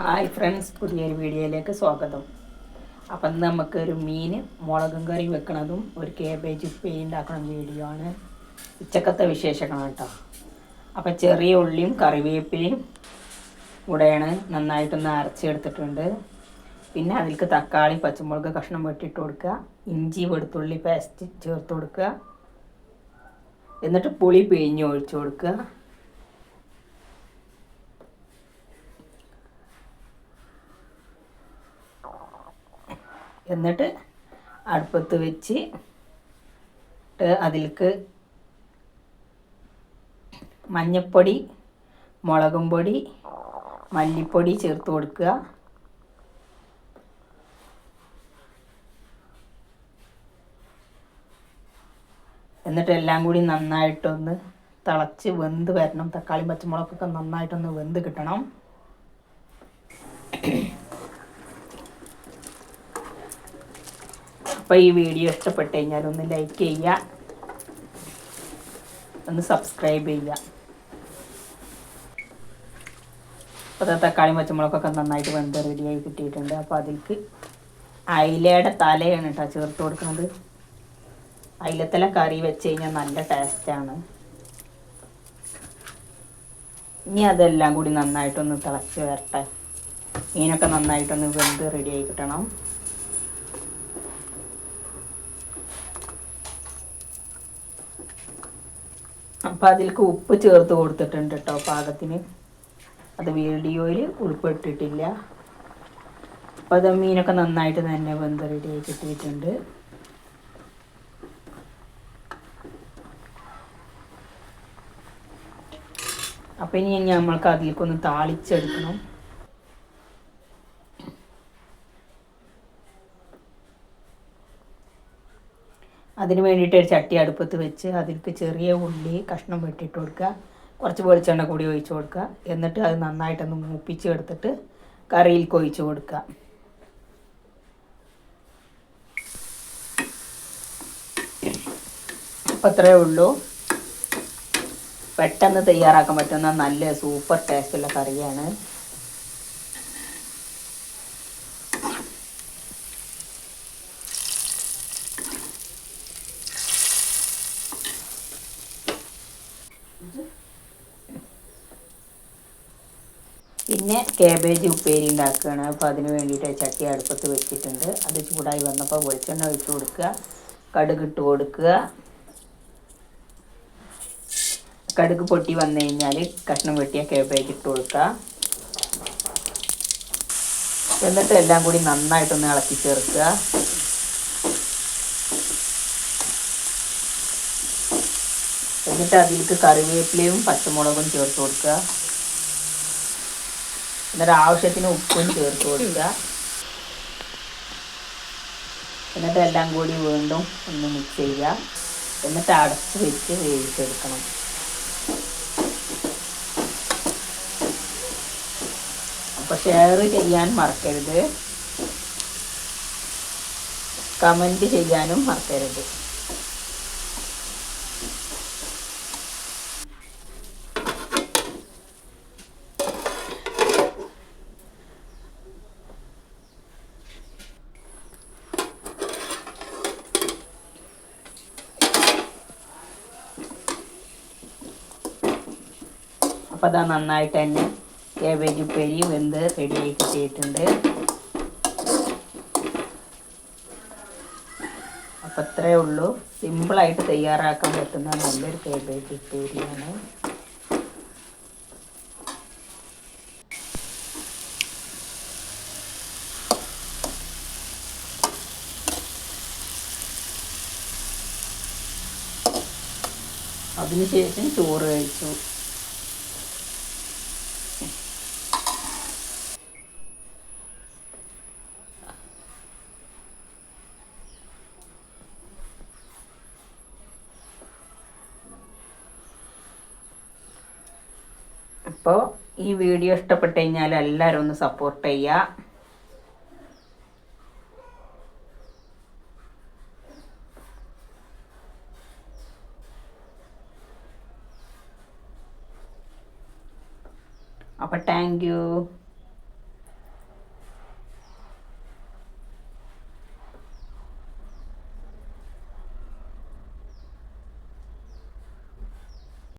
Hi friends പുതിയൊരു വീഡിയോയിലേക്ക് സ്വാഗതം. അപ്പം നമുക്കൊരു മീൻ മുളകും കറി വെക്കണതും ഒരു കേബേജ് ഉണ്ടാക്കണ വീഡിയോ ആണ്. ഉച്ചക്കത്തെ വിശേഷങ്ങൾ കേട്ടോ. അപ്പം ചെറിയ ഉള്ളിയും കറിവേപ്പിലയും കൂടെയാണ് നന്നായിട്ടൊന്ന് അരച്ചെടുത്തിട്ടുണ്ട്. പിന്നെ അതിലേക്ക് തക്കാളി പച്ചമുളക് കഷ്ണം വെട്ടിയിട്ട് കൊടുക്കുക. ഇഞ്ചി വെളുത്തുള്ളി പേസ്റ്റ് ചേർത്ത് കൊടുക്കുക. എന്നിട്ട് പുളി പിഴിഞ്ഞ് ഒഴിച്ചു കൊടുക്കുക. എന്നിട്ട് അടുപ്പത്ത് വെച്ച് അതിലേക്ക് മഞ്ഞപ്പൊടി മുളകും പൊടി മല്ലിപ്പൊടി ചേർത്ത് കൊടുക്കുക. എന്നിട്ട് എല്ലാം കൂടി നന്നായിട്ടൊന്ന് തിളച്ച് വെന്ത് വരണം. തക്കാളിയും പച്ചമുളകൊക്കെ നന്നായിട്ടൊന്ന് വെന്ത് കിട്ടണം. അപ്പോൾ ഈ വീഡിയോ ഇഷ്ടപ്പെട്ട് കഴിഞ്ഞാൽ ഒന്ന് ലൈക്ക് ചെയ്യുക. ഒന്ന് സബ്സ്ക്രൈബ് ചെയ്യുക. അപ്പോൾ തക്കാളി പച്ചമുളകൊക്കെ നന്നായിട്ട് വെന്ത് റെഡിയായി കിട്ടിയിട്ടുണ്ട്. അപ്പോൾ അതിലേക്ക് അയിലയുടെ തലയാണ് കേട്ടോ ചേർത്ത് കൊടുക്കുന്നത്. അയിലത്തല കറി വെച്ച് കഴിഞ്ഞാൽ നല്ല ടേസ്റ്റാണ് ഇനി അതെല്ലാം കൂടി നന്നായിട്ടൊന്ന് തിളച്ച് വരട്ടെ. മീനൊക്കെ നന്നായിട്ടൊന്ന് വെന്ത് റെഡിയായി കിട്ടണം. അപ്പം അതിലേക്ക് ഉപ്പ് ചേർത്ത് കൊടുത്തിട്ടുണ്ട് കേട്ടോ പാകത്തിന്. അത് വീഡിയോയിൽ ഉൾപ്പെട്ടിട്ടില്ല. അപ്പം അത് മീനൊക്കെ നന്നായിട്ട് തന്നെ വെന്ത് റെഡിയായി കിട്ടിയിട്ടുണ്ട്. അപ്പം ഇനി നമ്മൾക്ക് അതിലേക്കൊന്ന് താളിച്ചെടുക്കണം. അതിന് വേണ്ടിയിട്ട് ഒരു ചട്ടി അടുപ്പത്ത് വെച്ച് അതിലേക്ക് ചെറിയ ഉള്ളി കഷ്ണം വെട്ടിയിട്ട് കൊടുക്കുക. കുറച്ച് വെളിച്ചെണ്ണ കൂടി ഒഴിച്ച് കൊടുക്കുക. എന്നിട്ട് അത് നന്നായിട്ടൊന്ന് മൂപ്പിച്ച് എടുത്തിട്ട് കറിയിൽ കൊഴിച്ച് കൊടുക്കുക. അപ്പം അത്രയേ ഉള്ളൂ. പെട്ടെന്ന് തയ്യാറാക്കാൻ പറ്റുന്ന നല്ല സൂപ്പർ ടേസ്റ്റുള്ള കറിയാണ്. പിന്നെ കേബേജ് ഉപ്പേരി ഉണ്ടാക്കുകയാണ് അപ്പോൾ അതിന് വേണ്ടിയിട്ട് ചട്ടി അടുപ്പത്ത് വെച്ചിട്ടുണ്ട്. അത് ചൂടായി വന്നപ്പോൾ വെളിച്ചെണ്ണ ഒഴിച്ച് കൊടുക്കുക. കടുക് ഇട്ട് കൊടുക്കുക. കടുക് പൊട്ടി വന്നു കഴിഞ്ഞാൽ കഷ്ണം വെട്ടിയ കേബേജ് ഇട്ട് കൊടുക്കുക. എന്നിട്ട് എല്ലാം കൂടി നന്നായിട്ടൊന്ന് ഇളക്കി ചേർക്കുക. എന്നിട്ട് അതിലേക്ക് കറിവേപ്പിലയും പച്ചമുളകും ചേർത്ത് കൊടുക്കുക. എന്നിട്ട് ആവശ്യത്തിന് ഉപ്പും ചേർത്ത് കൊടുക്കുക. എന്നിട്ട് എല്ലാം കൂടി വീണ്ടും ഒന്ന് മിക്സ് ചെയ്യുക. എന്നിട്ട് അടച്ച് വെച്ച് വേവിച്ചെടുക്കണം. അപ്പോൾ ഷെയർ ചെയ്യാൻ മറക്കരുത്. കമന്റ് ചെയ്യാനും മറക്കരുത്. അപ്പോൾ അതാ നന്നായിട്ട് തന്നെ കേബേജ് ഉപ്പേരി വെന്ത് റെഡിയായി കിട്ടിയിട്ടുണ്ട്. അപ്പം അത്രയേ ഉള്ളൂ. സിമ്പിളായിട്ട് തയ്യാറാക്കാൻ പറ്റുന്ന നല്ലൊരു കേബേജ് ഉപ്പേരിയാണ്. അതിനുശേഷം ചോറ് കഴിച്ചു. അപ്പോൾ ഈ വീഡിയോ ഇഷ്ടപ്പെട്ട് കഴിഞ്ഞാൽ എല്ലാവരും ഒന്ന് സപ്പോർട്ട് ചെയ്യുക. അപ്പോൾ താങ്ക് യു